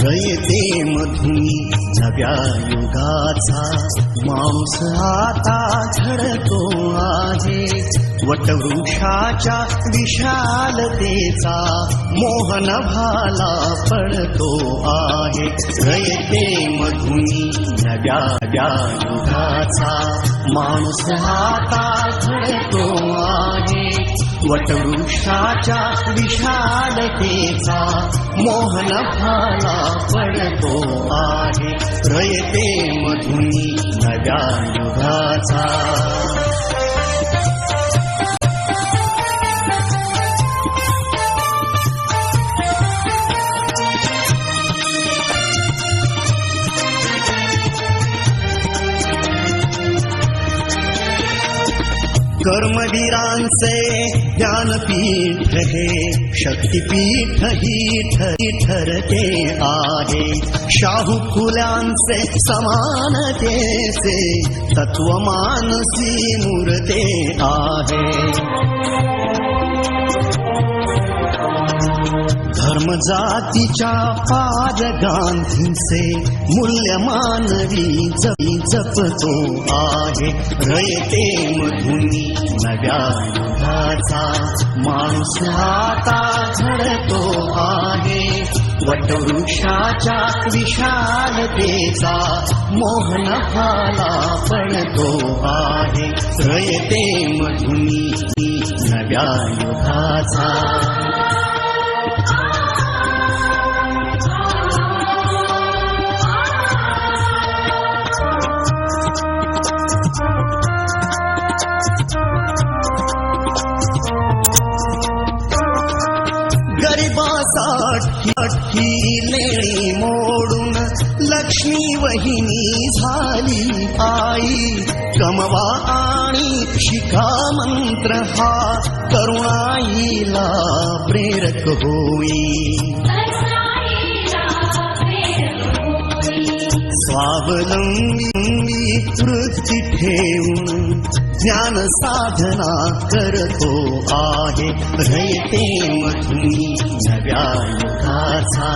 रयते मधुनी नव्या युगाचा मांस आता झडतो आहे. वटवृक्षाच्या विशालतेचा मोहन भाला पडतो आहे. रयते मधुनी नव्या नव्या युगाचा माणूस आता झडतो आहे. वटवृक्षाच्या विशालतेचा मोहन भाला पडतो आहे. रयते मधुनी नव्या युगाचा कर्मवीरांचे ज्ञानपीठ हे शक्तिपीठ ही ठरी ठरते आहे शाहू फुल्यांचे समानतेचे तत्वमानसी मूर्ते आहे धर्म जातीच्या पाद गांधींचे मूल्य मानवी जमी जपतो आहे. रयते मधुनी नव्या युगाचा माणूस आता झडतो आहे. वटवृक्षाच्या विशालतेचा मोहन भाला पडतो आहे. रयते मधुनी नव्या युगाचा मोडून लक्ष्मी वहिनी झाली आई कमवा आणि शिका मंत्र हा करुणाईला प्रेरक वृत्ती ठेवून ज्ञान साधना करतो आहे. रयते मधुनी नव्या युगाचा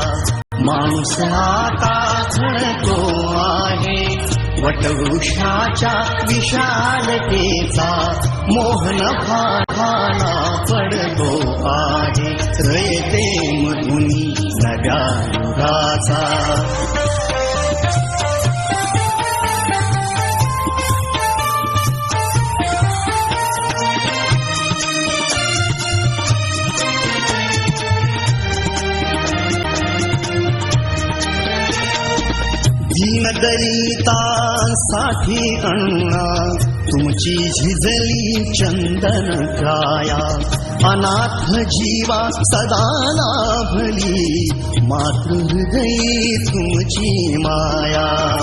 माणूस आता झडतो आहे वटवृक्षाच्या विशालतेचा मोहन भाला पडतो आहे रयते मधुनी नव्या युगाचा दीनदलितांसाठी अण्णा तुमची झिजली चंदन काया। अनाथ जीवा सदा लाभली मातृहृदयी तुमची माया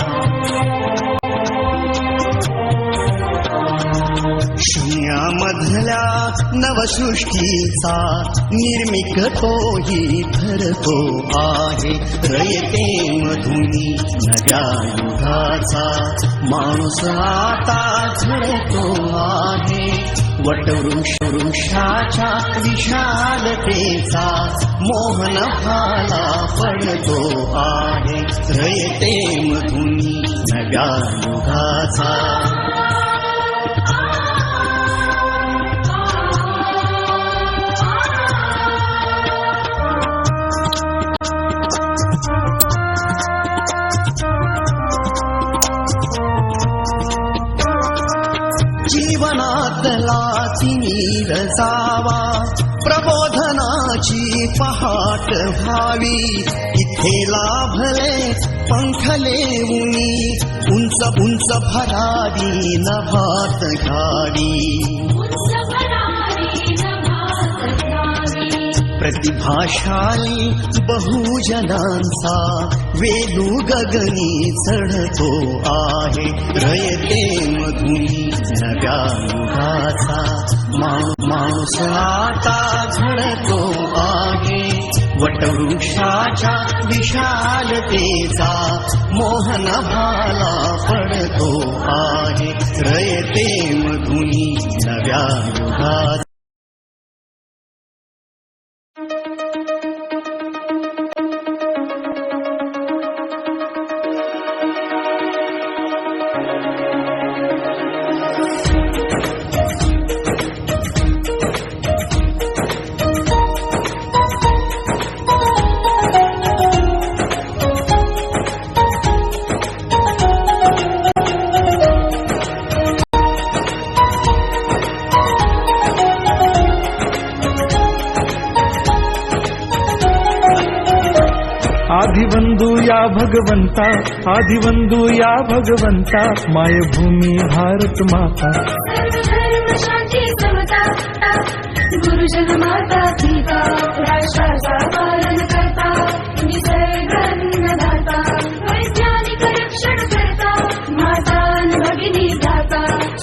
शून्यामधल्या नवसृष्टीचा निर्मिक तोही ठरतो आहे. रयते मधुनी नव्या युगाचा. माणूस आता झडतो आहे. वटवृक्ष वृक्षाच्या विशालतेचा मोहन भाला पडतो आहे. रयते मधुनी नव्या युगाचा. जीवनातला तिनीर जावा प्रबोधनाची पहाट व्हावी. इथे लाभले पंखले उनी उंच उंच भरावी नभात घावी प्रतिभाशाली बहुजनांचा वेलू गगनी चढतो आहे. रयते मधुनी नव्या युगाचा माणूस आता झडतो आहे. वटवृक्षाच्या विशालतेचा मोहन भाला पडतो आहे. रयते मधुनी नव्या युगाचा thank you या भगवंता आदिवंदू या भगवंता मायभूमी भारत माता. गुरुजन माता सीता राष्ट्राचा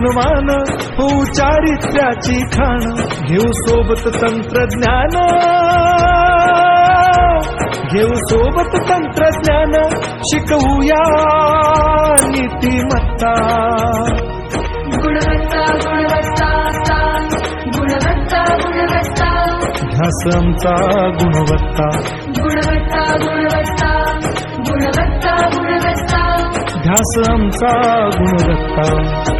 गुणवान हो चारित्र्याची खाण घेऊ सोबत तंत्रज्ञान. घेऊ सोबत तंत्रज्ञान शिकवूया नीतिमत्ता. गुणवत्ता गुणवत्ता. गुणवत्ता गुणवत्ता ध्यास आमचा गुणवत्ता. गुणवत्ता गुणवत्ता गुणवत्ता गुणवत्ता. ध्यास आमचा गुणवत्ता.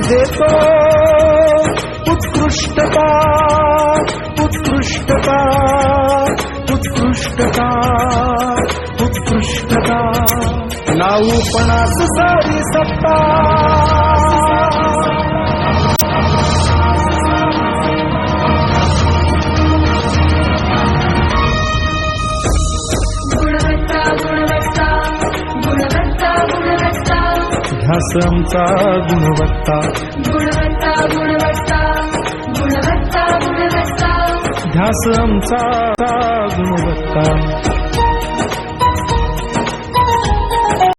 देतो. उत्कृष्टता उत्कृष्टता उत्कृष्टता उत्कृष्टता. लावू पणास सारी सत्ता. आमचा गुणवत्ता. गुणवत्ता गुणवत्ता गुणवत्ता गुणवत्ता. ध्यास आमचा गुणवत्ता.